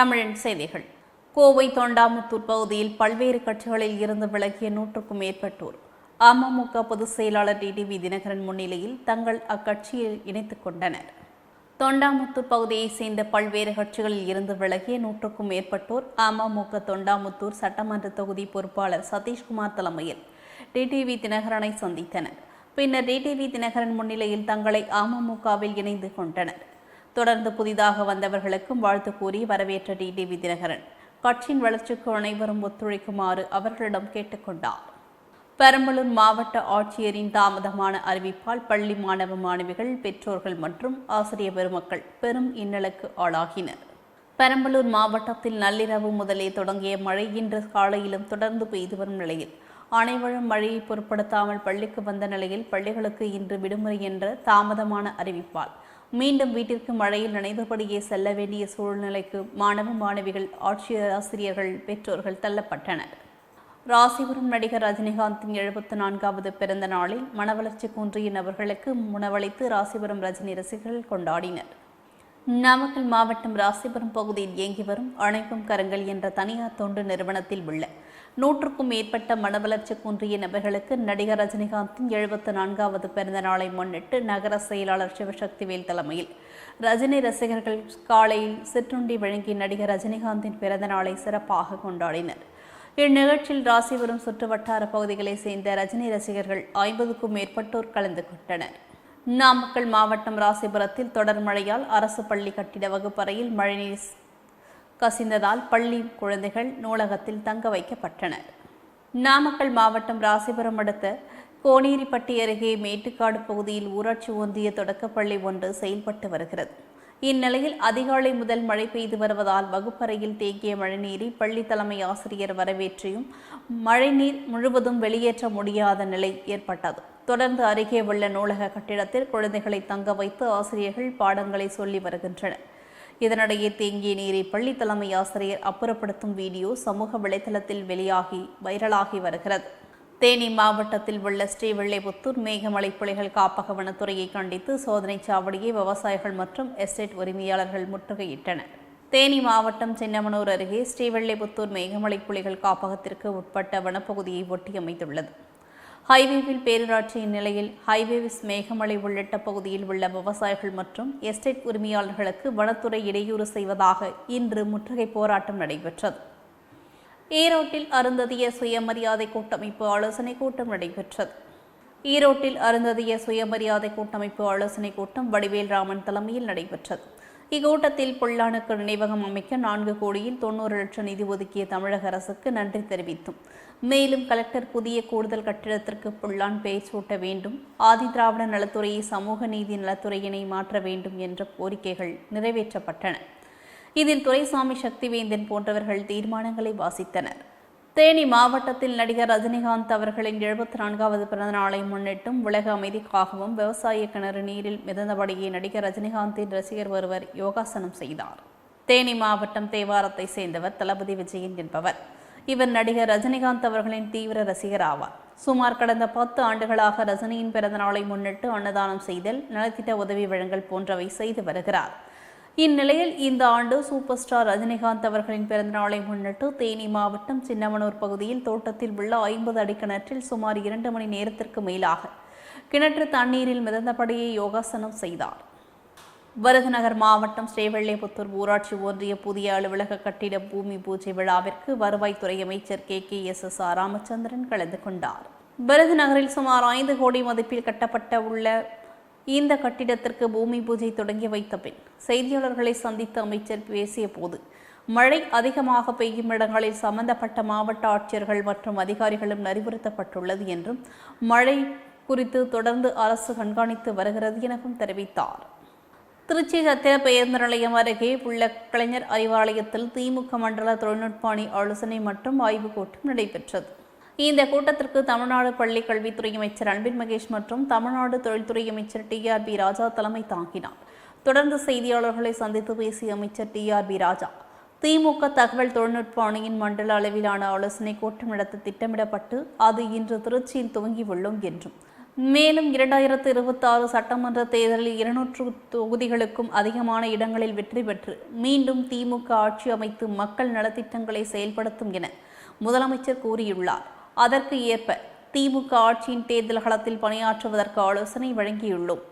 தமிழின் செய்திகள். கோவை தொண்டாமுத்தூர் பகுதியில் பல்வேறு கட்சிகளில் இருந்து விலகிய நூற்றுக்கும் மேற்பட்டோர் அமமுக பொதுச் செயலாளர் டிடிவி தினகரன் முன்னிலையில் தங்கள் அக்கட்சியில் இணைத்துக் கொண்டனர். தொண்டாமுத்தூர் பகுதியைச் சேர்ந்த பல்வேறு கட்சிகளில் இருந்து விலகிய நூற்றுக்கும் மேற்பட்டோர் அமமுக தொண்டாமுத்தூர் சட்டமன்ற தொகுதி பொறுப்பாளர் சதீஷ்குமார் தலைமையில் டிடிவி தினகரனை சந்தித்தனர். பின்னர் டிடிவி தினகரன் முன்னிலையில் தங்களை அமமுகவில் இணைந்து கொண்டனர். தொடர்ந்து புதிதாக வந்தவர்களுக்கும் வாழ்த்து கூறி வரவேற்ற டி. டி தினகரன். கட்சியின் வளர்ச்சிக்கு அனைவரும் ஒத்துழைக்குமாறு அவர்களிடம் கேட்டுக்கொண்டார். பெரம்பலூர் மாவட்ட ஆட்சியரின் தாமதமான அறிவிப்பால் பள்ளி மாணவ மாணவிகள் பெற்றோர்கள் மற்றும் ஆசிரிய பெருமக்கள் பெரும் இன்னலுக்கு ஆளாகினர். பெரம்பலூர் மாவட்டத்தில் நள்ளிரவு முதலே தொடங்கிய மழை இன்று காலையிலும் தொடர்ந்து பெய்து வரும் நிலையில் அனைவரும் மழையை பொருட்படுத்தாமல் பள்ளிக்கு வந்த நிலையில் பள்ளிகளுக்கு இன்று விடுமுறை என்ற தாமதமான அறிவிப்பால் மீண்டும் வீட்டிற்கு மழையில் நனைந்தபடியே செல்ல வேண்டிய சூழ்நிலைக்கு மாணவ மாணவிகள் ஆட்சியர் ஆசிரியர்கள் பெற்றோர்கள் தள்ளப்பட்டனர். ராசிபுரம் நடிகர் ரஜினிகாந்தின் எழுபத்தி நான்காவது பிறந்த நாளில் மனவளர்ச்சி குன்றிய நபர்களுக்கு உணவளித்து ராசிபுரம் ரஜினி ரசிகர்கள் கொண்டாடினர். நாமக்கல் மாவட்டம் ராசிபுரம் பகுதியில் இயங்கி வரும் அணைக்கும் கரங்கள் என்ற தனியார் தொண்டு நிறுவனத்தில் உள்ள நூற்றுக்கும் மேற்பட்ட மனவளர்ச்சி குன்றிய நபர்களுக்கு நடிகர் ரஜினிகாந்தின் எழுபத்தி நான்காவது பிறந்த நாளை முன்னிட்டு நகர செயலாளர் சிவசக்திவேல் தலைமையில். ரஜினி ரசிகர்கள் காலையில் சிற்றுண்டி வழங்கி நடிகர் ரஜினிகாந்தின் பிறந்த நாளை சிறப்பாக கொண்டாடினர். இந்நிகழ்ச்சியில் ராசிபுரம் சுற்றுவட்டார பகுதிகளைச் சேர்ந்த ரஜினி ரசிகர்கள் ஐம்பதுக்கும் மேற்பட்டோர் கலந்து கொண்டனர். நாமக்கல் மாவட்டம் ராசிபுரத்தில் தொடர் மழையால் அரசு பள்ளி கட்டிட வகுப்பறையில் மழைநீர் கசிந்ததால் பள்ளி குழந்தைகள் நூலகத்தில் தங்க வைக்கப்பட்டனர். நாமக்கல் மாவட்டம் ராசிபுரம் அடுத்த கோனேரிப்பட்டி அருகே மேட்டுக்காடு பகுதியில் ஊராட்சி ஒன்றிய தொடக்கப்பள்ளி ஒன்று செயல்பட்டு வருகிறது. இந்நிலையில் அதிகாலை முதல் மழை பெய்து வருவதால் வகுப்பறையில் தேங்கிய மழைநீரை பள்ளி தலைமை ஆசிரியர் வரவேற்றியும் மழைநீர் முழுவதும் வெளியேற்ற முடியாத நிலை ஏற்பட்டது. தொடர்ந்து அருகே உள்ள நூலக கட்டிடத்தில் குழந்தைகளை தங்க வைத்து ஆசிரியர்கள் பாடங்களை சொல்லி வருகின்றனர். இதனிடையே தேங்கிய நீரை பள்ளி தலைமை ஆசிரியர் அப்புறப்படுத்தும் வீடியோ சமூக வலைதளத்தில் வெளியாகி வைரலாகி வருகிறது. தேனி மாவட்டத்தில் உள்ள ஸ்ரீவெள்ளைபுத்தூர் மேகமலை புலிகள் காப்பக வனத்துறையை கண்டித்து சோதனை சாவடியை விவசாயிகள் மற்றும் எஸ்டேட் உரிமையாளர்கள் முற்றுகையிட்டனர். தேனி மாவட்டம் சின்னமனூர் அருகே ஸ்ரீவெள்ளைபுத்தூர் மேகமலை புலிகள் காப்பகத்திற்கு உட்பட்ட வனப்பகுதியை ஒட்டி அமைந்துள்ளது ஹைவேவில் பேரூராட்சியின் நிலையில் ஹைவேவிஸ் மேகமலை உள்ளிட்ட பகுதியில் உள்ள விவசாயிகள் மற்றும் எஸ்டேட் உரிமையாளர்களுக்கு வனத்துறை இடையூறு செய்வதாக இன்று முற்றுகை போராட்டம் நடைபெற்றது. ஈரோட்டில் அருந்ததிய சுயமரியாதை கூட்டமைப்பு ஆலோசனை கூட்டம் நடைபெற்றது. ஈரோட்டில் அருந்ததிய சுயமரியாதை கூட்டமைப்பு ஆலோசனை கூட்டம் வடிவேல் ராமன் தலைமையில் நடைபெற்றது. இக்கூட்டத்தில் பொல்லானுக்கு நினைவகம் அமைக்க நான்கு கோடியில் தொண்ணூறு லட்சம் நிதி ஒதுக்கிய தமிழக அரசுக்கு நன்றி தெரிவித்தும். மேலும் கலெக்டர் புதிய கூடுதல் கட்டிடத்திற்கு புல்லான் பெயர் சூட்ட வேண்டும். ஆதி திராவிட நலத்துறையை சமூக நீதி நலத்துறையினை மாற்ற வேண்டும் என்ற கோரிக்கைகள் நிறைவேற்றப்பட்டன. இதில் துரைசாமி சக்திவேந்தன் போன்றவர்கள் தீர்மானங்களை வாசித்தனர். தேனி மாவட்டத்தில் நடிகர் ரஜினிகாந்த் அவர்களின் எழுபத்தி நான்காவது பிறந்த நாளை முன்னிட்டும் உலக அமைதிக்காகவும் விவசாய கிணறு நீரில் மிதந்தபடியே நடிகர் ரஜினிகாந்தின் ரசிகர் ஒருவர் யோகாசனம் செய்தார். தேனி மாவட்டம் தேவாரத்தை சேர்ந்தவர் தளபதி விஜயன் என்பவர். இவர் நடிகர் ரஜினிகாந்த் அவர்களின் தீவிர ரசிகர் ஆவார். சுமார் கடந்த பத்து ஆண்டுகளாக ரஜினியின் பிறந்த நாளை முன்னிட்டு அன்னதானம் செய்தல் நலத்திட்ட உதவி வழங்கல் போன்றவை செய்து வருகிறார். இந்நிலையில் இந்த ஆண்டு சூப்பர் ஸ்டார் ரஜினிகாந்த் அவர்களின் பிறந்தநாளை முன்னிட்டு தேனி மாவட்டம் சின்னமனூர் பகுதியில் தோட்டத்தில் உள்ள ஐம்பது அடி கிணற்றில் சுமார் இரண்டு மணி நேரத்திற்கு மேலாக கிணற்று தண்ணீரில் மிதந்தபடியே யோகாசனம் செய்தார். விருதுநகர் மாவட்டம் ஸ்ரீவெள்ளிபுத்தூர் ஊராட்சி ஒன்றிய புதிய அலுவலக கட்டிட பூமி பூஜை விழாவிற்கு வருவாய்த்துறை அமைச்சர் K. K. S. S. R Ramachandran கலந்து கொண்டார். விருதுநகரில் சுமார் ஐந்து கோடி மதிப்பில் கட்டப்பட்ட உள்ள இந்த கட்டிடத்திற்கு பூமி பூஜை தொடங்கி வைத்த பின் செய்தியாளர்களை சந்தித்த அமைச்சர் பேசிய போது மழை அதிகமாக பெய்யும் இடங்களில் சம்பந்தப்பட்ட மாவட்ட ஆட்சியர்கள் மற்றும் அதிகாரிகளும் அறிவுறுத்தப்பட்டுள்ளது என்றும் மழை குறித்து தொடர்ந்து அரசு கண்காணித்து வருகிறது எனவும் தெரிவித்தார். திருச்சி சத்திர பேருந்து நிலையம் அருகே உள்ள கலைஞர் அறிவாலயத்தில் திமுக மண்டல தொழில்நுட்ப அணி ஆலோசனை மற்றும் ஆய்வுக் கூட்டம் நடைபெற்றது. இந்த கூட்டத்திற்கு தமிழ்நாடு பள்ளி கல்வித்துறை அமைச்சர் அன்பின் மகேஷ் மற்றும் தமிழ்நாடு தொழில்துறை அமைச்சர் டி ஆர் பி ராஜா தலைமை தாங்கினார். தொடர்ந்து செய்தியாளர்களை சந்தித்து பேசிய அமைச்சர் T R B Raja DMK தகவல் தொழில்நுட்ப அணியின் மண்டல அளவிலான ஆலோசனை கூட்டம் நடத்த திட்டமிடப்பட்டு அது இன்று திருச்சியில் துவங்கியுள்ளோம் என்றும். மேலும் இரண்டாயிரத்து இருபத்தி ஆறு சட்டமன்ற தேர்தலில் இருநூற்று தொகுதிகளுக்கும் அதிகமான இடங்களில் வெற்றி பெற்று மீண்டும் திமுக ஆட்சி அமைத்து மக்கள் நலத்திட்டங்களை செயல்படுத்தும் என முதலமைச்சர் கூறியுள்ளார். அதற்கு ஏற்ப திமுக ஆட்சியின் தேர்தல் களத்தில் பணியாற்றுவதற்கு ஆலோசனை வழங்கியுள்ளோம்.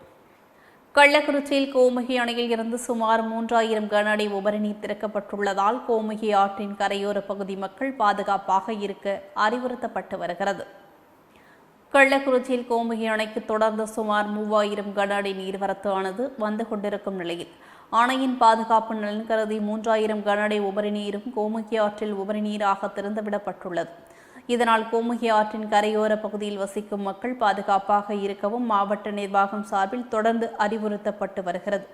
கள்ளக்குறிச்சியில் கோமுகி அணையில் இருந்து சுமார் மூன்றாயிரம் கன அடி உபரி நீர் திறக்கப்பட்டுள்ளதால் கோமுகி ஆற்றின் கரையோர பகுதி மக்கள் பாதுகாப்பாக இருக்க அறிவுறுத்தப்பட்டு வருகிறது. கள்ளக்குறிச்சியில் கோமுகி அணைக்கு தொடர்ந்து சுமார் மூவாயிரம் கன அடி நீர்வரத்து ஆனது வந்து கொண்டிருக்கும் நிலையில் அணையின் பாதுகாப்பு நலன் கருதி மூன்றாயிரம் கன அடி உபரி நீரும் கோமுகி ஆற்றில் உபரி நீராக திறந்துவிடப்பட்டுள்ளது. இதனால் கோமுகி ஆற்றின் கரையோர பகுதியில் வசிக்கும் மக்கள் பாதுகாப்பாக இருக்கவும் மாவட்ட நிர்வாகம் சார்பில் தொடர்ந்து அறிவுறுத்தப்பட்டு வருகிறது.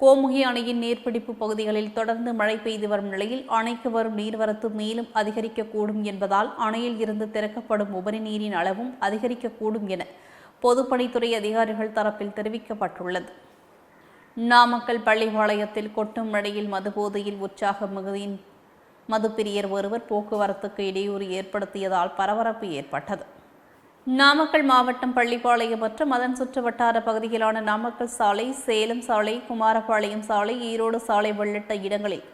கோமுகி அணையின் நீர்பிடிப்பு பகுதிகளில் தொடர்ந்து மழை பெய்து வரும் நிலையில் அணைக்கு வரும் நீர்வரத்து மேலும் அதிகரிக்கக்கூடும் என்பதால் அணையில் இருந்து திறக்கப்படும் உபரி நீரின் அளவும் அதிகரிக்கக்கூடும் என பொதுப்பணித்துறை அதிகாரிகள் தரப்பில் தெரிவிக்கப்பட்டுள்ளது. நாமக்கல் பள்ளிவாளையத்தில் கொட்டும் மழையில் மதுபோதையில் உற்சாக மிகுதியின் மதுப்பிரியர் ஒருவர் போக்குவரத்துக்கு இடையூறு ஏற்படுத்தியதால் பரபரப்பு ஏற்பட்டது. நாமக்கல் மாவட்டம் பள்ளிப்பாளையம் மற்றும் அதன் சுற்று வட்டார பகுதிகளான நாமக்கல் சாலை சேலம் சாலை குமாரபாளையம் சாலை ஈரோடு சாலை உள்ளிட்ட இடங்களில்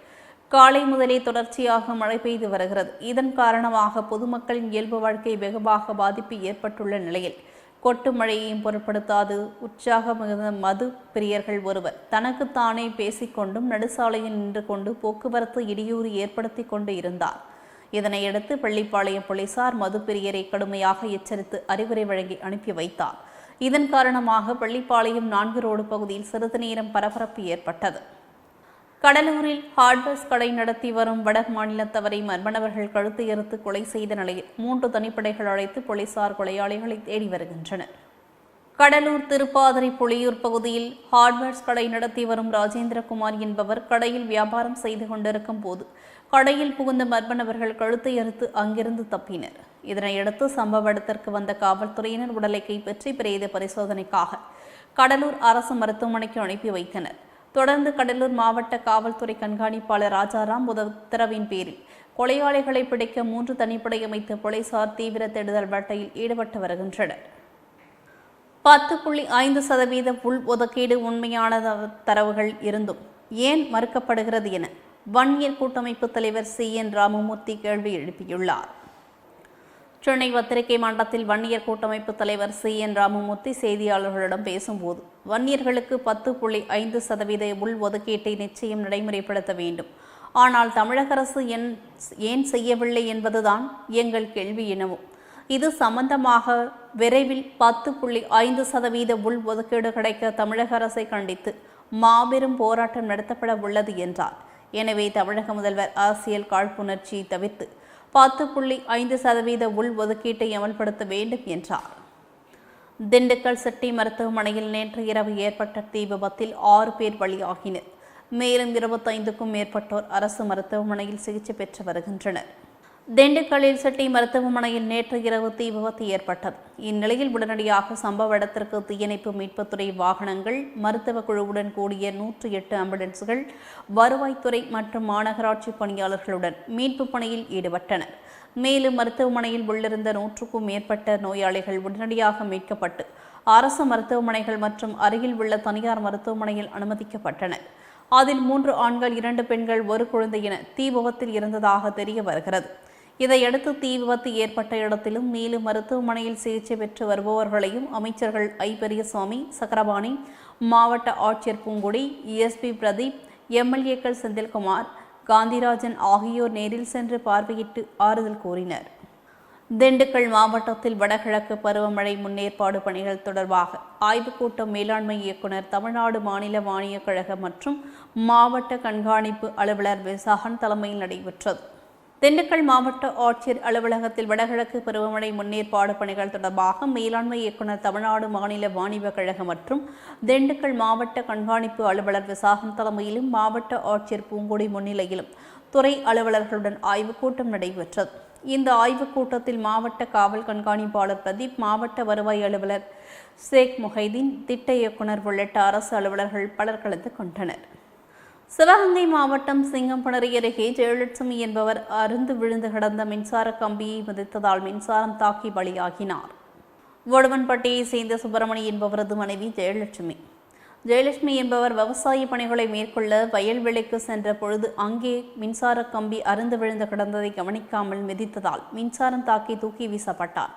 காலை முதலே தொடர்ச்சியாக மழை பெய்து வருகிறது. இதன் காரணமாக பொதுமக்களின் இயல்பு வாழ்க்கை வெகுவாக பாதிப்பு ஏற்பட்டுள்ள நிலையில் கொட்டு மழையையும் பொருட்படுத்தாது. உற்சாக மிகுந்த மது பிரியர்கள் ஒருவர். தனக்குத்தானே பேசிக்கொண்டும் நடுசாலையில் நின்று கொண்டு போக்குவரத்து இடையூறு ஏற்படுத்தி கொண்டு இருந்தார். இதனையடுத்து பள்ளிப்பாளையம் போலீசார் மது பிரியரை கடுமையாக எச்சரித்து அறிவுரை வழங்கி அனுப்பி வைத்தார். இதன் காரணமாக பள்ளிப்பாளையம் நான்கு ரோடு பகுதியில் சிறிது நேரம் பரபரப்பு ஏற்பட்டது. கடலூரில் ஹார்ட்வேர்ஸ் கடை நடத்தி வரும் வட மாநிலத்தவரை மர்மணவர்கள் கழுத்து எறுத்து கொலை செய்த நிலையில் மூன்று தனிப்படைகள் அழைத்து போலீசார் கொலையாளிகளை தேடி வருகின்றனர். கடலூர் திருப்பாதிரை புலியூர் பகுதியில் ஹார்ட்வேர்ஸ் கடை நடத்தி வரும் ராஜேந்திரகுமார் என்பவர் கடையில் வியாபாரம் செய்து கொண்டிருக்கும் போது கடையில் புகுந்த மர்மணவர்கள் கழுத்தை அறுத்து அங்கிருந்து தப்பினர். இதனையடுத்து சம்பவ இடத்திற்கு வந்த காவல்துறையினர் உடலை கைப்பற்றி பிரேத பரிசோதனைக்காக கடலூர் அரசு மருத்துவமனைக்கு அனுப்பி வைத்தனர். தொடர்ந்து கடலூர் மாவட்ட காவல்துறை கண்காணிப்பாளர் ராஜாராம் உத்தரவின் பேரில் கொலையாளிகளை பிடிக்க மூன்று தனிப்படை அமைத்து போலீசார் தீவிர தேடுதல் வேட்டையில் ஈடுபட்டு வருகின்றனர். பத்து புள்ளி ஐந்து சதவீத உள் ஒதுக்கீடு உண்மையான தரவுகள் இருந்தும் ஏன் மறுக்கப்படுகிறது என வன்னியர் கூட்டமைப்பு தலைவர் சி. என். ராமமூர்த்தி கேள்வி எழுப்பியுள்ளார். சென்னை பத்திரிகை மன்றத்தில் வன்னியர் கூட்டமைப்பு தலைவர் சி. என். ராமமூர்த்தி செய்தியாளர்களிடம் பேசும்போது வன்னியர்களுக்கு பத்து புள்ளி ஐந்து சதவீத உள்ஒதுக்கீட்டை நிச்சயம் நடைமுறைப்படுத்த வேண்டும். ஆனால் தமிழக அரசு என் ஏன் செய்யவில்லை என்பதுதான் எங்கள் கேள்வி எனவும் இது சம்பந்தமாக விரைவில் பத்து புள்ளி ஐந்து சதவீத உள் ஒதுக்கீடு கிடைக்க தமிழக அரசை கண்டித்து மாபெரும் போராட்டம் நடத்தப்பட உள்ளது என்றார். எனவே தமிழக முதல்வர் அரசியல் காழ்ப்புணர்ச்சியை தவிர்த்து பத்து புள்ளி ஐந்து சதவீத உள் ஒதுக்கீட்டை அமல்படுத்த வேண்டும் என்றார். திண்டுக்கல் சிட்டி மருத்துவமனையில் நேற்று இரவு ஏற்பட்ட தீ விபத்தில் ஆறு பேர் பலியாகினர். மேலும் இருபத்தைந்துக்கும் மேற்பட்டோர் அரசு மருத்துவமனையில் சிகிச்சை பெற்று வருகின்றனர். திண்டுக்கல்லில் செட்டி மருத்துவமனையில் நேற்று இரவு தீ விபத்து ஏற்பட்டது. இந்நிலையில் உடனடியாக சம்பவ இடத்திற்கு தீயணைப்பு மீட்புத்துறை வாகனங்கள் மருத்துவ குழுவுடன் கூடிய நூற்று எட்டு ஆம்புலன்ஸ்கள் வருவாய்த்துறை மற்றும் மாநகராட்சி பணியாளர்களுடன் மீட்பு பணியில் ஈடுபட்டனர். மேலும் மருத்துவமனையில் உள்ளிருந்த நூற்றுக்கும் மேற்பட்ட நோயாளிகள் உடனடியாக மீட்கப்பட்டு அரசு மருத்துவமனைகள் மற்றும் அருகில் உள்ள தனியார் மருத்துவமனையில் அனுமதிக்கப்பட்டனர். அதில் மூன்று ஆண்கள் இரண்டு பெண்கள் ஒரு குழந்தை என தீ விபத்தில் இருந்ததாக தெரிய வருகிறது. இதையடுத்து தீ விபத்து ஏற்பட்ட இடத்திலும் மேலும் மருத்துவமனையில் சிகிச்சை பெற்று வருபவர்களையும் அமைச்சர்கள் ஐ. பெரியசுவாமி சக்கரபாணி மாவட்ட ஆட்சியர் பூங்குடி எஸ்பி பிரதீப் எம்எல்ஏக்கள் செந்தில்குமார் காந்திராஜன் ஆகியோர் நேரில் சென்று பார்வையிட்டு ஆறுதல் கூறினர். திண்டுக்கல் மாவட்டத்தில் வடகிழக்கு பருவமழை முன்னேற்பாடு பணிகள் தொடர்பாக ஆய்வுக் கூட்டம் மேலாண்மை இயக்குநர் தமிழ்நாடு மாநில மானியக் கழகம் மற்றும் மாவட்ட கண்காணிப்பு அலுவலர் விசாகன் தலைமையில் நடைபெற்றது. திண்டுக்கல் மாவட்ட ஆட்சியர் அலுவலகத்தில் வடகிழக்கு பருவமழை முன்னேற்பாடு பணிகள் தொடர்பாக மேலாண்மை இயக்குநர் தமிழ்நாடு மாநில வாணிப கழகம் மற்றும் திண்டுக்கல் மாவட்ட கண்காணிப்பு அலுவலர் விசாகம் தலைமையிலும் மாவட்ட ஆட்சியர் பூங்கொடி முன்னிலையிலும் துறை அலுவலர்களுடன் ஆய்வுக் கூட்டம் நடைபெற்றது. இந்த ஆய்வுக் கூட்டத்தில் மாவட்ட காவல் கண்காணிப்பாளர் பிரதீப் மாவட்ட வருவாய் அலுவலர் ஷேக் முஹைதீன் திட்ட இயக்குநர் உள்ளிட்ட அரசு அலுவலர்கள் பலர் கலந்து கொண்டனர். சிவகங்கை மாவட்டம் சிங்கம்பணரி அருகே ஜெயலட்சுமி என்பவர் அருந்து விழுந்து கிடந்த மின்சார கம்பியை மிதித்ததால் மின்சாரம் தாக்கி பலியாகினார். வடுவன்பட்டியை சேர்ந்த சுப்பிரமணி என்பவரது மனைவி ஜெயலட்சுமி ஜெயலட்சுமி என்பவர் விவசாய பணிகளை மேற்கொள்ள வயல்வெளிக்கு சென்ற பொழுது அங்கே மின்சார கம்பி அருந்து விழுந்து கிடந்ததை கவனிக்காமல் மிதித்ததால் மின்சாரம் தாக்கி தூக்கி வீசப்பட்டார்.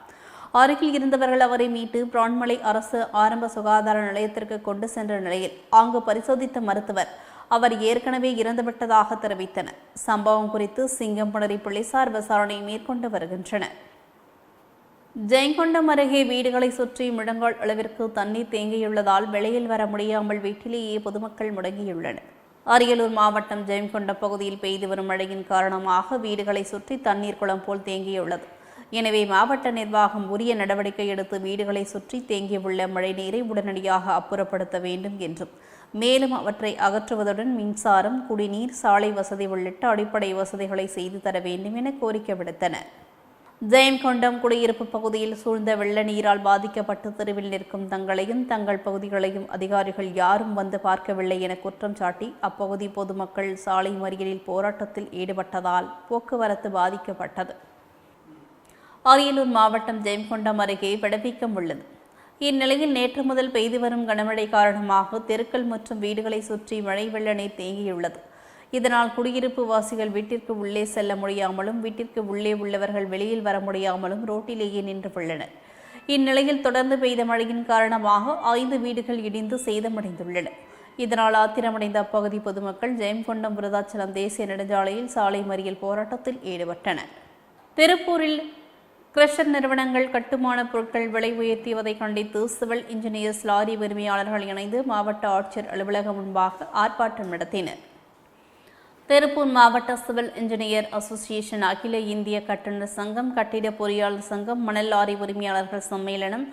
அருகில் இருந்தவர்கள் அவரை மீட்டு பிரான்மலை அரசு ஆரம்ப சுகாதார நிலையத்திற்கு கொண்டு சென்ற நிலையில் அங்கு பரிசோதித்த மருத்துவர் அவர் ஏற்கனவே இறந்துவிட்டதாக தெரிவித்தனர். சம்பவம் குறித்து சிங்கம்புணரி போலீசார் விசாரணை மேற்கொண்டு வருகின்றனர். ஜெயங்கொண்டம் அருகே வீடுகளை சுற்றி முழங்கால் அளவிற்கு தண்ணீர் தேங்கியுள்ளதால் வெளியில் வர முடியாமல் வீட்டிலேயே பொதுமக்கள் முடங்கியுள்ளனர். அரியலூர் மாவட்டம் ஜெயங்கொண்டம் பகுதியில் பெய்து வரும் மழையின் காரணமாக வீடுகளை சுற்றி தண்ணீர் குளம் போல் தேங்கியுள்ளது. எனவே மாவட்ட நிர்வாகம் உரிய நடவடிக்கை எடுத்து வீடுகளை சுற்றி தேங்கியுள்ள மழைநீரை உடனடியாக அப்புறப்படுத்த வேண்டும் என்றும் மேலும் அவற்றை அகற்றுவதுடன் மின்சாரம் குடிநீர் சாலை வசதி உள்ளிட்ட அடிப்படை வசதிகளை செய்து தர வேண்டும் என கோரிக்கை விடுத்தனர். ஜெயங்கொண்டம் குடியிருப்பு பகுதியில் சூழ்ந்த வெள்ள நீரால் பாதிக்கப்பட்டு தெருவில் நிற்கும் தங்களையும் தங்கள் பகுதிகளையும் அதிகாரிகள் யாரும் வந்து பார்க்கவில்லை என குற்றம் சாட்டி அப்பகுதி பொதுமக்கள் சாலை மறியலில் போராட்டத்தில் ஈடுபட்டதால் போக்குவரத்து பாதிக்கப்பட்டது. அரியலூர் மாவட்டம் ஜெயங்கொண்டம் அருகே விடுவிக்கம் உள்ளது. இந்நிலையில் நேற்று முதல் பெய்து வரும் கனமழை காரணமாக தெருக்கள் மற்றும் வீடுகளை சுற்றி மழை வெள்ள நீர் தேங்கியுள்ளது. இதனால் குடியிருப்பு வாசிகள் வீட்டிற்கு உள்ளே செல்ல முடியாமலும் வீட்டிற்கு உள்ளே உள்ளவர்கள் வெளியில் வர முடியாமலும் ரோட்டிலேயே நின்று உள்ளனர் இந்நிலையில் தொடர்ந்து பெய்த மழையின் காரணமாக ஐந்து வீடுகள் இடிந்து சேதமடைந்துள்ளன. இதனால் ஆத்திரமடைந்த அப்பகுதி பொதுமக்கள் ஜெயம்கொண்டம் விருதாச்சலம் தேசிய நெடுஞ்சாலையில் சாலை மறியல் போராட்டத்தில் ஈடுபட்டனர். திருப்பூரில் கிரஷர் நிறுவனங்கள் கட்டுமான பொருட்கள் விலை உயர்த்தியதை கண்டித்து சிவில் இன்ஜினியர்ஸ் லாரி உரிமையாளர்கள் இணைந்து மாவட்ட ஆட்சியர் அலுவலகம் முன்பாக ஆர்ப்பாட்டம் நடத்தினர். திருப்பூர் மாவட்ட சிவில் இன்ஜினியர் அசோசியேஷன் அகில இந்திய கட்டண சங்கம் கட்டிட பொறியாளர் சங்கம் மணல் லாரி உரிமையாளர்கள் சம்மேளனம்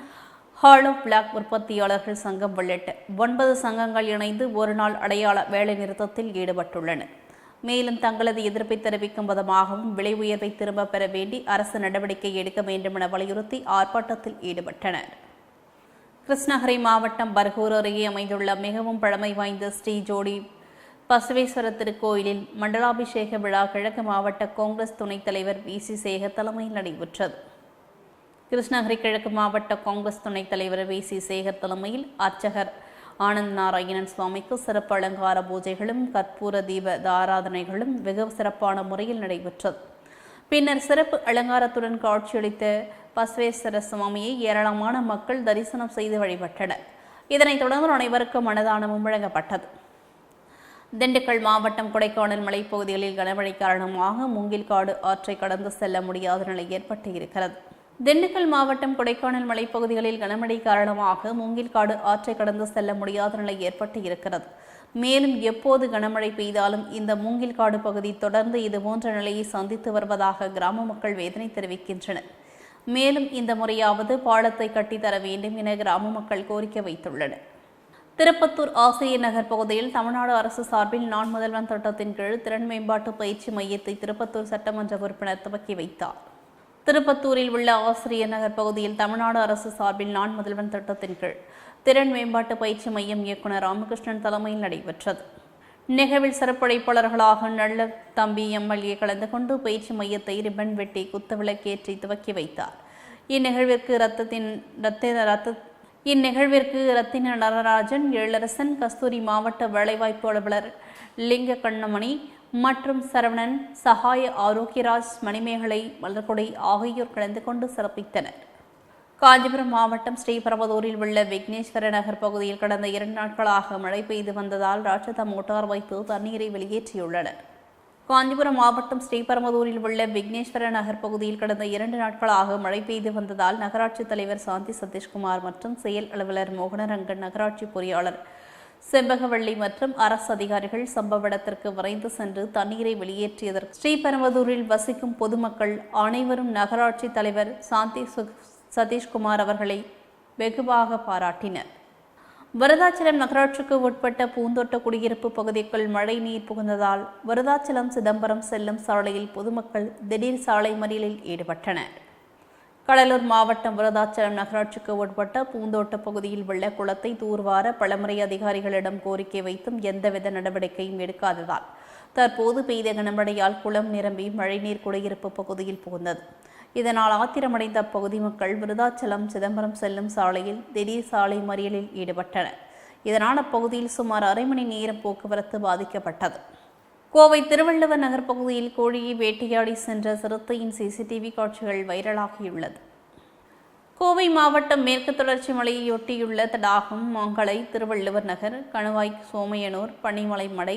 ஹால் ஆஃப் பிளாக் உற்பத்தியாளர்கள் சங்கம் உள்ளிட்ட ஒன்பது சங்கங்கள் இணைந்து ஒரு நாள் அடையாள வேலைநிறுத்தத்தில் ஈடுபட்டுள்ளன மேலும் தங்களது எதிர்ப்பை தெரிவிக்கும் விதமாகவும் விலை உயர்வை திரும்பப் பெற வேண்டி அரசு நடவடிக்கை எடுக்க வேண்டும் என வலியுறுத்தி ஆர்ப்பாட்டத்தில் ஈடுபட்டனர். கிருஷ்ணகிரி மாவட்டம் பர்கூர் அருகே அமைந்துள்ள மிகவும் பழமை வாய்ந்த ஸ்ரீ ஜோடி பசவேஸ்வர திருக்கோயிலில் மண்டலாபிஷேக விழா கிழக்கு மாவட்ட காங்கிரஸ் துணைத் தலைவர் வி. சி. சேகர் தலைமையில் நடைபெற்றது. கிருஷ்ணகிரி கிழக்கு மாவட்ட காங்கிரஸ் துணைத் தலைவர் வி. சி. சேகர் தலைமையில் அர்ச்சகர் ஆனந்த் நாராயணன் சுவாமிக்கு சிறப்பு அலங்கார பூஜைகளும் கற்பூர தீப ஆராதனைகளும் வெகு சிறப்பான முறையில் நடைபெற்றது. பின்னர் சிறப்பு அலங்காரத்துடன் காட்சியளித்த பசுவேஸ்வர சுவாமியை ஏராளமான மக்கள் தரிசனம் செய்து வழிபட்டனர். இதனைத் தொடர்ந்து அனைவருக்கும் அன்னதானமும் வழங்கப்பட்டது திண்டுக்கல் மாவட்டம் கொடைக்கானல் மலைப்பகுதிகளில் கனமழை காரணமாக மூங்கில்காடு ஆற்றை கடந்து செல்ல முடியாத நிலை ஏற்பட்டு இருக்கிறது திண்டுக்கல் மாவட்டம் கொடைக்கானல் மலைப்பகுதிகளில் கனமழை காரணமாக மூங்கில்காடு ஆற்றை கடந்து செல்ல முடியாத நிலை ஏற்பட்டு இருக்கிறது. மேலும் எப்போது கனமழை பெய்தாலும் இந்த மூங்கில்காடு பகுதி தொடர்ந்து இதுபோன்ற நிலையை சந்தித்து வருவதாக கிராம மக்கள் வேதனை தெரிவிக்கின்றனர். மேலும் இந்த முறையாவது பாலத்தை கட்டித்தர வேண்டும் என கிராம மக்கள் கோரிக்கை வைத்துள்ளனர். திருப்பத்தூர் ஆசிரியர் நகர் பகுதியில் தமிழ்நாடு அரசு சார்பில் நான் முதல்வன் திட்டத்தின் கீழ் திறன் மேம்பாட்டு பயிற்சி மையத்தை திருப்பத்தூர் சட்டமன்ற உறுப்பினர் துவக்கி வைத்தார். திருப்பத்தூரில் உள்ள ஆசிரியர் நகர் பகுதியில் தமிழ்நாடு அரசு சார்பில் நான் முதல்வன் திட்டத்தின் கீழ் திறன் மேம்பாட்டு பயிற்சி மையம் இயக்குநர் ராமகிருஷ்ணன் தலைமையில் நடைபெற்றது. நிகழ்வில் சிறப்படைப்பாளர்களாக நல்ல தம்பி எம்எல்ஏ கலந்து கொண்டு பயிற்சி மையத்தை ரிப்பன் வெட்டி குத்துவிளக்கேற்றி துவக்கி வைத்தார். இந்நிகழ்விற்கு ரத்தத்தின் ரத்த ரத்த இந்நிகழ்விற்கு ரத்தின நடராஜன் எழரசன் கஸ்தூரி மாவட்ட வேலைவாய்ப்பு அலுவலர் லிங்க கண்ணமணி மற்றும் சரவணன் சகாய ஆரோக்கியராஜ் மணிமேகலை மலர்கொடை ஆகியோர் கலந்து கொண்டு சிறப்பித்தனர். காஞ்சிபுரம் மாவட்டம் ஸ்ரீபரமதூரில் உள்ள விக்னேஸ்வர நகர் பகுதியில் கடந்த இரண்டு நாட்களாக மழை பெய்து வந்ததால் ராட்சத மோட்டார் வைத்து தண்ணீரை வெளியேற்றியுள்ளனர். காஞ்சிபுரம் மாவட்டம் ஸ்ரீபரமதூரில் உள்ள விக்னேஸ்வர நகர் பகுதியில் கடந்த இரண்டு நாட்களாக மழை பெய்து வந்ததால் நகராட்சி தலைவர் சாந்தி சதீஷ்குமார் மற்றும் செயல் அலுவலர் மோகனரங்கன் நகராட்சி பொறியாளர் செம்பகவள்ளி மற்றும் அரசு அதிகாரிகள் சம்பவ இடத்திற்கு விரைந்து சென்று தண்ணீரை வெளியேற்றியதற்கு ஸ்ரீபெரும்புதூரில் வசிக்கும் பொதுமக்கள் அனைவரும் நகராட்சி தலைவர் சாந்தி சதீஷ்குமார் அவர்களை வெகுவாக பாராட்டினர். விருதாச்சலம் நகராட்சிக்கு உட்பட்ட பூந்தோட்ட குடியிருப்பு பகுதிக்குள் மழை நீர் புகுந்ததால் விருதாச்சலம் சிதம்பரம் செல்லும் சாலையில் பொதுமக்கள் திடீர் சாலை மறியலில் ஈடுபட்டனர். கடலூர் மாவட்டம் விருதாச்சலம் நகராட்சிக்கு உட்பட்ட பூந்தோட்ட பகுதியில் உள்ள குளத்தை தூர்வார பலமுறை அதிகாரிகளிடம் கோரிக்கை வைத்தும் எந்தவித நடவடிக்கையும் எடுக்காததால் தற்போது பெய்த கனமழையால் குளம் நிரம்பி மழைநீர் குடியிருப்பு பகுதியில் புகுந்தது. இதனால் ஆத்திரமடைந்த அப்பகுதி மக்கள் விருதாச்சலம் சிதம்பரம் செல்லும் சாலையில் திடீர் சாலை மறியலில் ஈடுபட்டனர். இதனால் அப்பகுதியில் சுமார் அரை மணி நேரம் போக்குவரத்து பாதிக்கப்பட்டது. கோவை திருவள்ளுவர் நகர் பகுதியில் கோழியை வேட்டையாடி சென்ற சிறுத்தையின் சிசிடிவி காட்சிகள் வைரலாகியுள்ளது. கோவை மாவட்டம் மேற்கு தொடர்ச்சி மலையையொட்டியுள்ள தடாகம் மாங்கலை திருவள்ளுவர் நகர் கணுவாய் சோமையனூர் பனிமலை மடை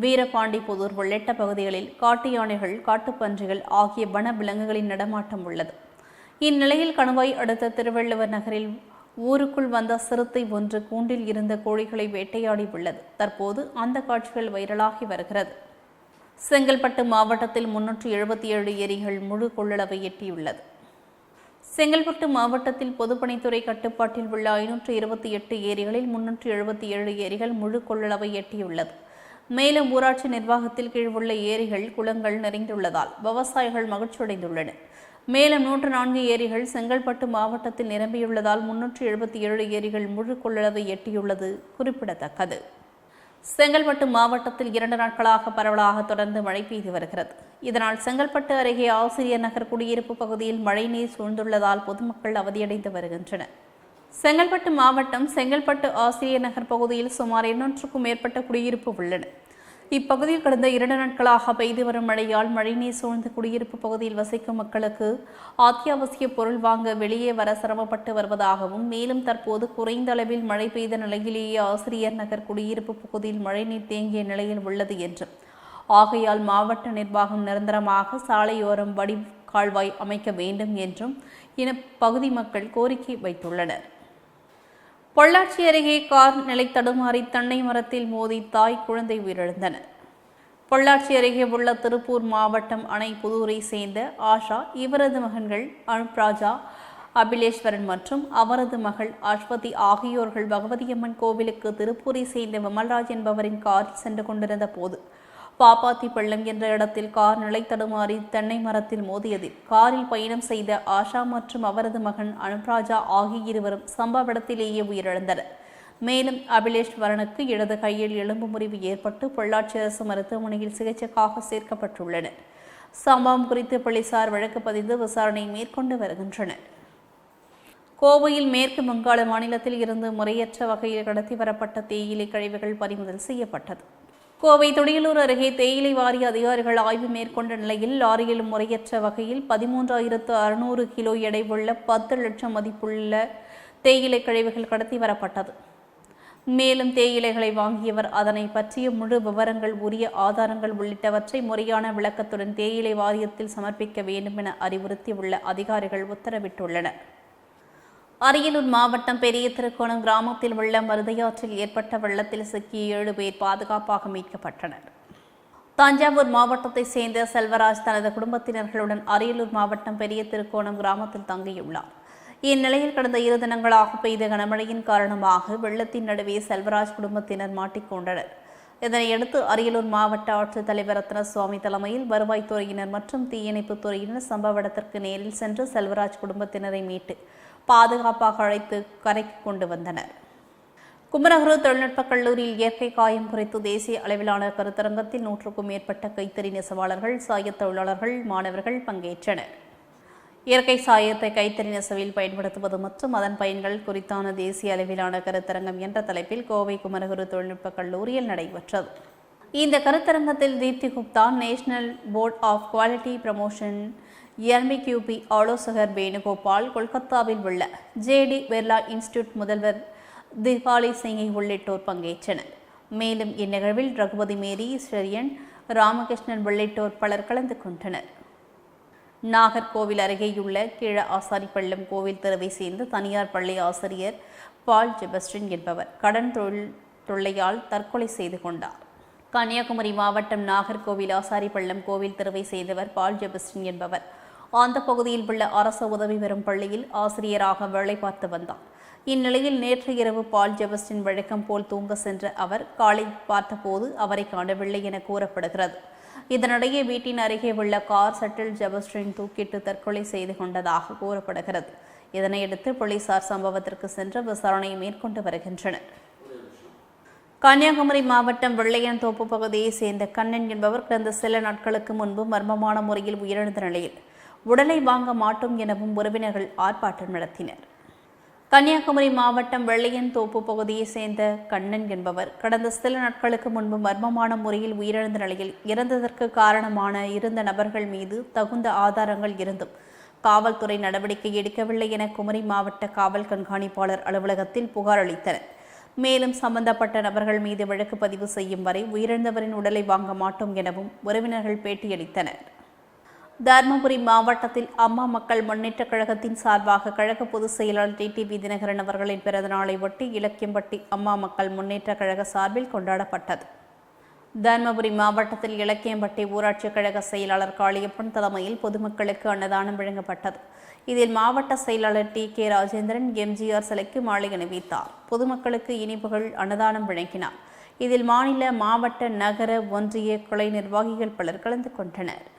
வீரபாண்டிபுதூர் உள்ளிட்ட பகுதிகளில் காட்டு யானைகள் காட்டுப்பன்றிகள் ஆகிய வன விலங்குகளின் நடமாட்டம் உள்ளது. இந்நிலையில் கணுவாய் அடுத்த திருவள்ளுவர் நகரில் ஊருக்குள் வந்த சிறுத்தை ஒன்று கூண்டில் இருந்த கோழிகளை வேட்டையாடி உள்ளது. தற்போது அந்த காட்சிகள் வைரலாகி வருகிறது. செங்கல்பட்டு மாவட்டத்தில் முன்னூற்றி எழுபத்தி ஏழு ஏரிகள் முழு கொள்ளளவை எட்டியுள்ளது. செங்கல்பட்டு மாவட்டத்தில் பொதுப்பணித்துறை கட்டுப்பாட்டில் உள்ள ஐநூற்று இருபத்தி எட்டு ஏரிகளில் முன்னூற்று எழுபத்தி ஏழு ஏரிகள் முழு கொள்ளளவை எட்டியுள்ளது. மேலும் ஊராட்சி நிர்வாகத்தில் கீழ் உள்ள ஏரிகள் குளங்கள் நிறைந்துள்ளதால் விவசாயிகள் மகிழ்ச்சியடைந்துள்ளனர். மேலும் நூற்று நான்கு ஏரிகள் செங்கல்பட்டு மாவட்டத்தில் நிரம்பியுள்ளதால் முன்னூற்று எழுபத்தி ஏழு ஏரிகள் முழு கொள்ளளவை எட்டியுள்ளது குறிப்பிடத்தக்கது. செங்கல்பட்டு மாவட்டத்தில் இரண்டு நாட்களாக பரவலாக தொடர்ந்து மழை பெய்து வருகிறது. இதனால் செங்கல்பட்டு அருகே ஆசிரியர் நகர் குடியிருப்பு பகுதியில் மழைநீர் சூழ்ந்துள்ளதால் பொதுமக்கள் அவதியடைந்து வருகின்றனர். செங்கல்பட்டு மாவட்டம் செங்கல்பட்டு ஆசிரியர் நகர் பகுதியில் சுமார் எண்ணூற்றுக்கும் மேற்பட்ட குடியிருப்பு உள்ளன. இப்பகுதியில் கடந்த இரண்டு நாட்களாக பெய்து வரும் மழையால் மழைநீர் சூழ்ந்த குடியிருப்பு பகுதியில் வசிக்கும் மக்களுக்கு அத்தியாவசிய பொருள் வாங்க வெளியே வர சிரமப்பட்டு வருவதாகவும் மேலும் தற்போது குறைந்த அளவில் மழை பெய்த நிலையிலேயே ஆசிரியர் நகர் குடியிருப்பு பகுதியில் மழைநீர் தேங்கிய நிலையில் உள்ளது என்றும் ஆகையால் மாவட்ட நிர்வாகம் நிரந்தரமாக சாலையோரம் வடி கால்வாய் அமைக்க வேண்டும் என்றும் என பகுதி மக்கள் கோரிக்கை வைத்துள்ளனர். பொள்ளாச்சி அருகே கார் நிலை தடுமாறி தென்னை மரத்தில் மோதி தாய் குழந்தை உயிரிழந்தனர். பொள்ளாச்சி அருகே உள்ள திருப்பூர் மாவட்டம் அணை புதூரை சேர்ந்த ஆஷா இவரது மகன்கள் அனுப்ராஜா அபிலேஸ்வரன் மற்றும் அவரது மகள் அஸ்வதி ஆகியோர்கள் பகவதியம்மன் கோவிலுக்கு திருப்பூரை சேர்ந்த விமல்ராஜ் என்பவரின் காரில் சென்று கொண்டிருந்த போது பாப்பாத்தி பள்ளம் என்ற இடத்தில் கார் நிலை தடுமாறி தென்னை மரத்தில் மோதியதில். காரில் பயணம் செய்த ஆஷா மற்றும் அவரது மகன் அனுப்ராஜா ஆகிய இருவரும் சம்பவ இடத்திலேயே உயிரிழந்தனர். மேலும் அபிலேஷ்வரனுக்கு இடது கையில் எலும்பு முறிவு ஏற்பட்டு பொள்ளாச்சி அரசு மருத்துவமனையில் சிகிச்சைக்காக சேர்க்கப்பட்டுள்ளனர். சம்பவம் குறித்து போலீசார் வழக்கு பதிந்து விசாரணை மேற்கொண்டு வருகின்றனர். கோவையில் மேற்கு வங்காள மாநிலத்தில் இருந்து முறையற்ற வகையில் கடத்தி வரப்பட்ட தேயிலை கழிவுகள் பறிமுதல் செய்யப்பட்டது. கோவை துடியலூர் அருகே தேயிலை வாரிய அதிகாரிகள் ஆய்வு மேற்கொண்ட நிலையில் லாரியில் முறையற்ற வகையில் பதிமூன்றாயிரத்து அறுநூறு கிலோ எடை உள்ள பத்து லட்சம் மதிப்புள்ள தேயிலை கழிவுகள் கடத்தி வரப்பட்டது. மேலும் தேயிலைகளை வாங்கியவர் அதனை பற்றிய முழு விவரங்கள் உரிய ஆதாரங்கள் உள்ளிட்டவற்றை முறையான விளக்கத்துடன் தேயிலை வாரியத்தில் சமர்ப்பிக்க வேண்டும் என அறிவுறுத்தியுள்ள அதிகாரிகள் உத்தரவிட்டுள்ளனர். அரியலூர் மாவட்டம் பெரிய திருக்கோணம் கிராமத்தில் உள்ள மருதையாற்றில் ஏற்பட்ட வெள்ளத்தில் சிக்கிய ஏழு பேர் பாதுகாப்பாக மீட்கப்பட்டனர். தஞ்சாவூர் மாவட்டத்தை சேர்ந்த செல்வராஜ் தனது குடும்பத்தினர்களுடன் அரியலூர் மாவட்டம் பெரிய திருக்கோணம் கிராமத்தில் தங்கியுள்ளார். இந்நிலையில் கடந்த இரு தினங்களாக பெய்த கனமழையின் காரணமாக வெள்ளத்தின் நடுவே செல்வராஜ் குடும்பத்தினர் மாட்டிக்கொண்டனர். இதனையடுத்து அரியலூர் மாவட்ட ஆட்சித்தலைவர் ரத்னசுவாமி தலைமையில் வருவாய்த்துறையினர் மற்றும் தீயணைப்புத் துறையினர் சம்பவ இடத்திற்கு நேரில் சென்று செல்வராஜ் குடும்பத்தினரை மீட்டு பாதுகாப்பாக அழைத்து கரைக்கு கொண்டு வந்தனர். குமரகுரு தொழில்நுட்பக் கல்லூரியில் இயற்கை காயம் குறித்து தேசிய அளவிலான கருத்தரங்கத்தில் நூற்றுக்கும் மேற்பட்ட கைத்தறி நெசவாளர்கள் சாயத் தொழிலாளர்கள் மாணவர்கள் பங்கேற்றனர். இயற்கை சாயத்தை கைத்தறி நெசவில் பயன்படுத்துவது மற்றும் அதன் பயன்கள் குறித்தான தேசிய அளவிலான கருத்தரங்கம் என்ற தலைப்பில் கோவை குமரகுரு தொழில்நுட்பக் கல்லூரியில் நடைபெற்றது. இந்த கருத்தரங்கத்தில் Deepti Gupta national board of quality promotion எல்மிக்யூபி ஆலோசகர் வேணுகோபால் கொல்கத்தாவில் உள்ள ஜேடி பிர்லா இன்ஸ்டிடியூட் முதல்வர் திவாலி சிங்கை உள்ளிட்டோர் பங்கேற்றனர். மேலும் இந்நிகழ்வில் ரகுபதி மேரி ஸ்ரீயன் ராமகிருஷ்ணன் உள்ளிட்டோர் பலர் கலந்து கொண்டனர். நாகர்கோவில் அருகேயுள்ள கீழ ஆசாரிப்பள்ளம் கோவில் தெருவை சேர்ந்த தனியார் பள்ளி ஆசிரியர் பால் ஜெபஸ்டின் என்பவர் கடன் தொழில் தொல்லையால் தற்கொலை செய்து கொண்டார். கன்னியாகுமரி மாவட்டம் நாகர்கோவில் ஆசாரிப்பள்ளம் கோவில் தெருவை சேர்ந்தவர் பால் ஜெபஸ்டின் என்பவர் அந்த பகுதியில் உள்ள அரசு உதவி பெறும் பள்ளியில் ஆசிரியராக வேலை பார்த்து வந்தார். இந்நிலையில் நேற்று இரவு பால் ஜெபஸ்டின் வழக்கம் போல் தூங்க சென்ற அவர் காலை பார்த்தபோது அவரை காணவில்லை என கூறப்படுகிறது. இதனிடையே வீட்டின் அருகே உள்ள கார் சட்டில் ஜெபஸ்டின் தூக்கிட்டு தற்கொலை செய்து கொண்டதாக கூறப்படுகிறது. இதனையடுத்து போலீசார் சம்பவத்திற்கு சென்று விசாரணை மேற்கொண்டு வருகின்றனர். கன்னியாகுமரி மாவட்டம் வெள்ளையன்தோப்பு பகுதியைச் சேர்ந்த கண்ணன் என்பவர் கடந்த சில நாட்களுக்கு முன்பு மர்மமான முறையில் உயிரிழந்த நிலையில் உடலை வாங்க மாட்டோம் எனவும் உறவினர்கள் ஆர்ப்பாட்டம் நடத்தினர். கன்னியாகுமரி மாவட்டம் வெள்ளையன் தோப்பு பகுதியைச் சேர்ந்த கண்ணன் என்பவர் கடந்த சில நாட்களுக்கு முன்பு மர்மமான முறையில் உயிரிழந்த நிலையில் இறந்ததற்கு காரணமான இருந்த நபர்கள் மீது தகுந்த ஆதாரங்கள் இருந்தும் காவல்துறை நடவடிக்கை எடுக்கவில்லை என குமரி மாவட்ட காவல் கண்காணிப்பாளர் அலுவலகத்தில் புகார் அளித்தனர். மேலும் சம்பந்தப்பட்ட நபர்கள் மீது வழக்கு பதிவு செய்யும் வரை உயிரிழந்தவரின் உடலை வாங்க மாட்டோம் எனவும் உறவினர்கள் பேட்டியளித்தனர். தருமபுரி மாவட்டத்தில் அம்மா மக்கள் முன்னேற்ற கழகத்தின் சார்பாக கழக பொதுச் செயலாளர் டிடிவி தினகரன் அவர்களின் பிறந்தநாளை ஒட்டி இலக்கியம்பட்டி அம்மா மக்கள் முன்னேற்றக் கழக சார்பில் கொண்டாடப்பட்டது. தருமபுரி மாவட்டத்தில் இலக்கியம்பட்டி ஊராட்சி கழக செயலாளர் காளியப்பன் தலைமையில் பொதுமக்களுக்கு அன்னதானம் வழங்கப்பட்டது. இதில் மாவட்ட செயலாளர் டி கே ராஜேந்திரன் எம்ஜிஆர் சிலைக்கு மாலை அணிவித்தார். பொதுமக்களுக்கு இனிப்புகள் அன்னதானம் வழங்கினார். இதில் மாநில மாவட்ட நகர ஒன்றிய கொலை நிர்வாகிகள் பலர் கலந்து கொண்டனர்.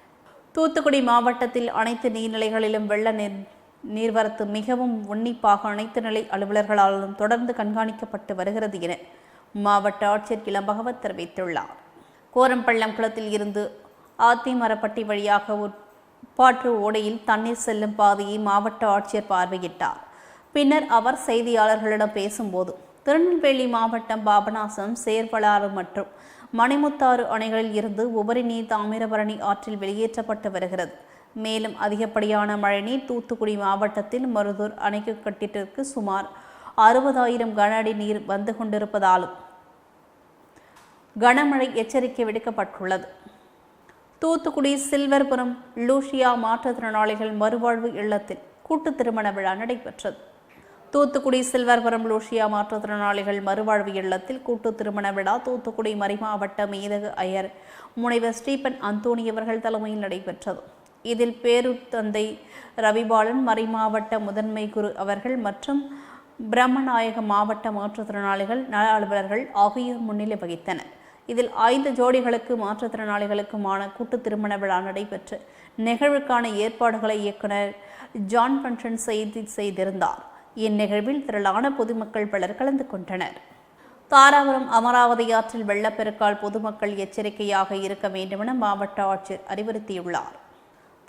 தூத்துக்குடி மாவட்டத்தில் அனைத்து நீர்நிலைகளிலும் வெள்ள நீர் நீர்வரத்து மிகவும் உன்னிப்பாக அனைத்து நிலை அலுவலர்களாலும் தொடர்ந்து கண்காணிக்கப்பட்டு வருகிறது என மாவட்ட ஆட்சியர் இளம்பகவத் தெரிவித்துள்ளார். கோரம்பள்ளம் குளத்தில் இருந்து ஆத்திமரப்பட்டி வழியாக உட்பாற்று ஓடையில் தண்ணீர் செல்லும் பாதையை மாவட்ட ஆட்சியர் பார்வையிட்டார். பின்னர் அவர் செய்தியாளர்களிடம் பேசும்போது திருநெல்வேலி மாவட்டம் பாபநாசம் சேர்வலாறு மற்றும் மணிமுத்தாறு அணைகளில் இருந்து உபரி நீர் தாமிரபரணி ஆற்றில் வெளியேற்றப்பட்டு வருகிறது. மேலும் அதிகப்படியான மழைநீர் தூத்துக்குடி மாவட்டத்தில் மருதூர் அணைக்கு கட்டிட்டிற்கு சுமார் அறுபதாயிரம் கன அடி நீர் வந்து கொண்டிருப்பதாலும் கனமழை எச்சரிக்கை விடுக்கப்பட்டுள்ளது. தூத்துக்குடி சில்வர்புரம் லூஷியா மாற்றுத்திறனாளிகள் மறுவாழ்வு இல்லத்தில் கூட்டு திருமண விழா நடைபெற்றது. தூத்துக்குடி சில்வர்புரம் லூஷியா மாற்றுத்திறனாளிகள் மறுவாழ்வு இல்லத்தில் கூட்டு திருமண விழா தூத்துக்குடி மறைமாவட்ட மேதகு அயர். முனைவர் ஸ்டீபன் அந்தோணி அவர்கள் தலைமையில் நடைபெற்றது. இதில் பேருத்தந்தை ரவிபாலன் மறைமாவட்ட முதன்மை குரு அவர்கள் மற்றும் பிரம்மநாயக மாவட்ட மாற்றுத்திறனாளிகள் நல அலுவலர்கள் ஆகியோர் முன்னிலை வகித்தனர். இதில் ஐந்து ஜோடிகளுக்கு மாற்றுத்திறனாளிகளுக்குமான கூட்டு திருமண விழா நடைபெற்று நிகழ்வுக்கான ஏற்பாடுகளை இயக்குனர் ஜான் பன்ஷன் செய்தி செய்திருந்தார். இந்நிகழ்வில் திரளான பொதுமக்கள் பலர் கலந்து கொண்டனர். தாராபுரம் அமராவதி ஆற்றில் வெள்ளப்பெருக்கால் பொதுமக்கள் எச்சரிக்கையாக இருக்க வேண்டுமென மாவட்ட ஆட்சியர் அறிவுறுத்தியுள்ளார்.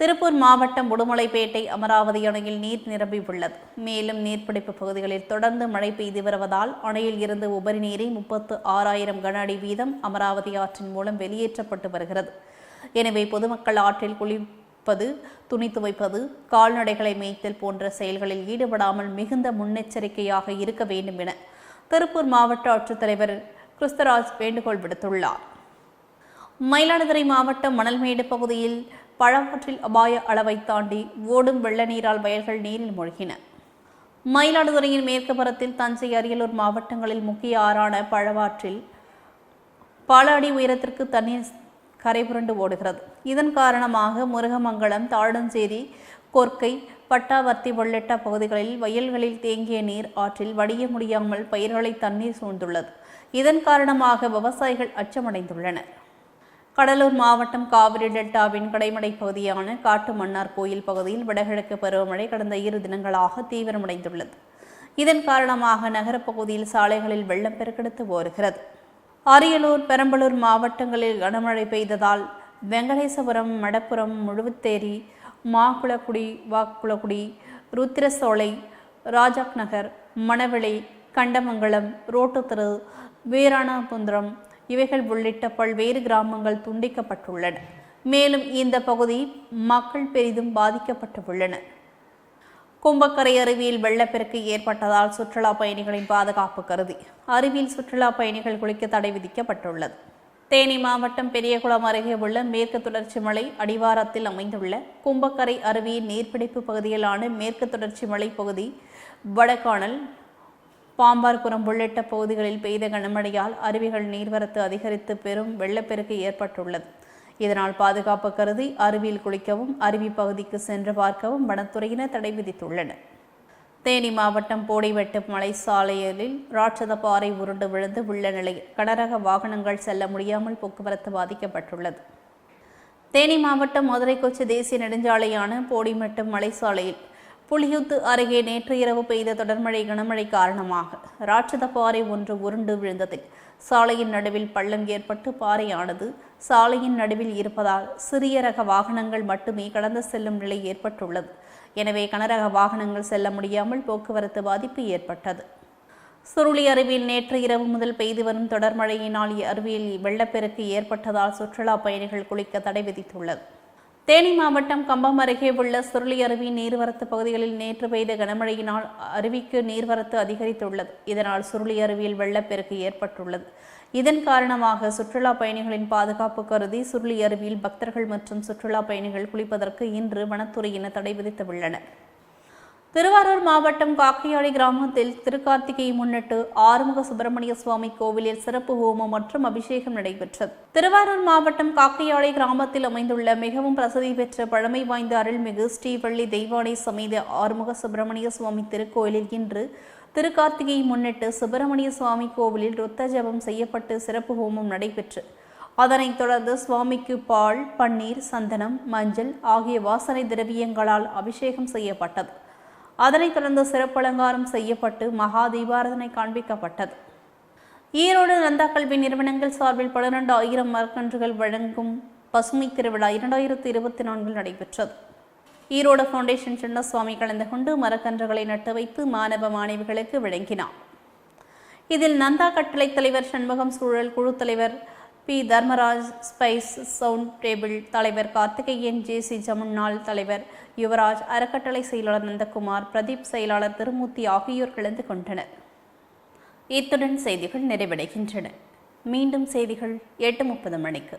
திருப்பூர் மாவட்டம் உடுமலைப்பேட்டை அமராவதி அணையில் நீர் நிரம்பி உள்ளது. மேலும் நீர்பிடிப்பு பகுதிகளில் தொடர்ந்து மழை பெய்து வருவதால் அணையில் இருந்து உபரி நீரை முப்பத்து ஆறாயிரம் கன அடி வீதம் அமராவதி ஆற்றின் மூலம் வெளியேற்றப்பட்டு வருகிறது. எனவே பொதுமக்கள் ஆற்றில் துவைப்பது துணி துவைப்பது கால்நடைகளை மேய்த்தல் போன்ற செயல்களில் ஈடுபடாமல் மிகுந்த முன்னெச்சரிக்கையாக இருக்க வேண்டும் என திருப்பூர் மாவட்ட ஆட்சித்தலைவர் கிறிஸ்தராஜ் வேண்டுகோள் விடுத்துள்ளார். மயிலாடுதுறை மாவட்டம் மணல்மேடு பகுதியில் பழவற்றில் அபாய அளவை தாண்டி ஓடும் வெள்ள நீரால் வயல்கள் நீரில் மூழ்கின. மயிலாடுதுறையின் மேற்கு புறத்தில் தஞ்சை அரியலூர் மாவட்டங்களில் முக்கிய ஆறான பழவாற்றில் பல அடி உயரத்திற்கு தண்ணீர் கரை புரண்டு ஓடுகிறது. இதன் காரணமாக முருகமங்கலம் தாழஞ்சேரி கொர்க்கை பட்டாவர்த்தி உள்ளிட்ட பகுதிகளில் வயல்களில் தேங்கிய நீர் ஆற்றில் வடிய முடியாமல் பயிர்களை தண்ணீர் சூழ்ந்துள்ளது. இதன் காரணமாக விவசாயிகள் அச்சமடைந்துள்ளனர். கடலூர் மாவட்டம் காவிரி டெல்டாவின் கடைமடை பகுதியான காட்டு மன்னார் கோயில் பகுதியில் வடகிழக்கு பருவமழை கடந்த இரு தினங்களாக தீவிரமடைந்துள்ளது. இதன் காரணமாக நகரப்பகுதியில் சாலைகளில் வெள்ளம் பெருக்கெடுத்து ஓடுகிறது. அரியலூர் பெரம்பலூர் மாவட்டங்களில் கனமழை பெய்ததால் வெங்கடேசபுரம் மடப்புரம் முழுவத்தேரி மாக்குளக்குடி வாக்குளக்குடி ருத்திரசோலை ராஜாக் நகர் மணவெளி கண்டமங்கலம் ரோட்டுத்தரு வீராணாபுந்திரம் இவைகள் உள்ளிட்ட பல்வேறு கிராமங்கள் துண்டிக்கப்பட்டுள்ளன. மேலும் இந்த பகுதி மக்கள் பெரிதும் பாதிக்கப்பட்டுள்ளனர் கும்பக்கரை அருவியில் வெள்ளப்பெருக்கு ஏற்பட்டதால் சுற்றுலா பயணிகளின் பாதுகாப்பு கருதி அருவியில் சுற்றுலா பயணிகள் குளிக்க தடை விதிக்கப்பட்டுள்ளது. தேனி மாவட்டம் பெரியகுளம் அருகே உள்ள மேற்கு தொடர்ச்சி மலை அடிவாரத்தில் அமைந்துள்ள கும்பக்கரை அருவியின் நீர்பிடிப்பு பகுதியிலான மேற்கு தொடர்ச்சி மலை பகுதி வடகானல் பாம்பார்புரம் உள்ளிட்ட பகுதிகளில் பெய்த கனமழையால் அருவிகள் நீர்வரத்து அதிகரித்து பெரும் வெள்ளப்பெருக்கு ஏற்பட்டுள்ளது. இதனால் பாதுகாப்பு கருதி அருவியில் குளிக்கவும் அருவி பகுதிக்கு சென்று பார்க்கவும் வனத்துறையினர் தடை விதித்துள்ளனர். தேனி மாவட்டம் போடிவெட்டு மலை சாலையில் ராட்சத பாறை உருண்டு விழுந்து உள்ள நிலையில் கனரக வாகனங்கள் செல்ல முடியாமல் போக்குவரத்து பாதிக்கப்பட்டுள்ளது. தேனி மாவட்டம் மதுரை கொச்சி தேசிய நெடுஞ்சாலையான போடிமெட்டு மலை சாலையில் புலியுத்து அருகே நேற்று இரவு பெய்த தொடர்மழை கனமழை காரணமாக ராட்சத பாறை ஒன்று உருண்டு விழுந்ததில் சாலையின் நடுவில் பள்ளம் ஏற்பட்டு பாறையானது சாலையின் நடுவில் இருப்பதால் சிறிய ரக வாகனங்கள் மட்டுமே கடந்து செல்லும் நிலை ஏற்பட்டுள்ளது. எனவே கனரக வாகனங்கள் செல்ல முடியாமல் போக்குவரத்து பாதிப்பு ஏற்பட்டது. சுருளி அருவியில் நேற்று இரவு முதல் பெய்து வரும் தொடர் மழையினால் அருவியில் வெள்ளப்பெருக்கு ஏற்பட்டதால் சுற்றுலா பயணிகள் குளிக்க தடை விதித்துள்ளது. தேனி மாவட்டம் கம்பம் அருகே உள்ள சுருளி அருவி நீர்வரத்து பகுதிகளில் நேற்று பெய்த கனமழையினால் அருவிக்கு நீர்வரத்து அதிகரித்துள்ளது. இதனால் சுருளி அருவியில் வெள்ளப்பெருக்கு ஏற்பட்டுள்ளது. இதன் காரணமாக சுற்றுலா பயணிகளின் பாதுகாப்பு கருதி சுருளி அருவியில் பக்தர்கள் மற்றும் சுற்றுலா பயணிகள் குளிப்பதற்கு இன்று வனத்துறையினர் தடை விதித்துள்ளனர். திருவாரூர் மாவட்டம் காக்கையாடி கிராமத்தில் திருக்கார்த்திகையை முன்னிட்டு ஆறுமுக சுப்பிரமணிய சுவாமி கோவிலில் சிறப்பு ஹோமம் மற்றும் அபிஷேகம் நடைபெற்றது. திருவாரூர் மாவட்டம் காக்கையாடி கிராமத்தில் அமைந்துள்ள மிகவும் பிரசித்தி பெற்ற பழமை வாய்ந்த அருள்மிகு ஸ்ரீவள்ளி தெய்வானை சமேத ஆறுமுக சுப்பிரமணிய சுவாமி திருக்கோயிலில் இன்று திருக்கார்த்திகையை முன்னிட்டு சுப்பிரமணிய சுவாமி கோவிலில் ருத்த ஜபம் செய்யப்பட்டு சிறப்பு ஹோமம் நடைபெற்று அதனைத் தொடர்ந்து சுவாமிக்கு பால் பன்னீர் சந்தனம் மஞ்சள் ஆகிய வாசனை திரவியங்களால் அபிஷேகம் செய்யப்பட்டது. அதனைத் தொடர்ந்து சிறப்பலங்காரம் செய்யப்பட்டு மகா தீபாரதனை காண்பிக்கப்பட்டது. ஈரோடு நந்தா கல்வி நிறுவனங்கள் சார்பில் பன்னிரண்டு ஆயிரம் மரக்கன்றுகள் வழங்கும் பசுமை திருவிழா இரண்டாயிரத்தி இருபத்தி நான்கில் நடைபெற்றது. ஈரோடு ஃபவுண்டேஷன் சின்னசுவாமி கலந்து கொண்டு மரக்கன்றுகளை நட்டு வைத்து மாணவ மாணவிகளுக்கு வழங்கினார். இதில் நந்தா கட்டளை தலைவர் சண்முகம் சூழல் குழு தலைவர் P. Dharmaraj spice sound table தலைவர் கார்த்திகேயன் ஜே. சி. ஜமுன்னாள் தலைவர் யுவராஜ் அறக்கட்டளை செயலாளர் நந்தகுமார் பிரதீப் செயலாளர் திருமூர்த்தி ஆகியோர் கலந்து கொண்டனர். இத்துடன் செய்திகள் நிறைவடைகின்றன. மீண்டும் செய்திகள் எட்டு முப்பது மணிக்கு.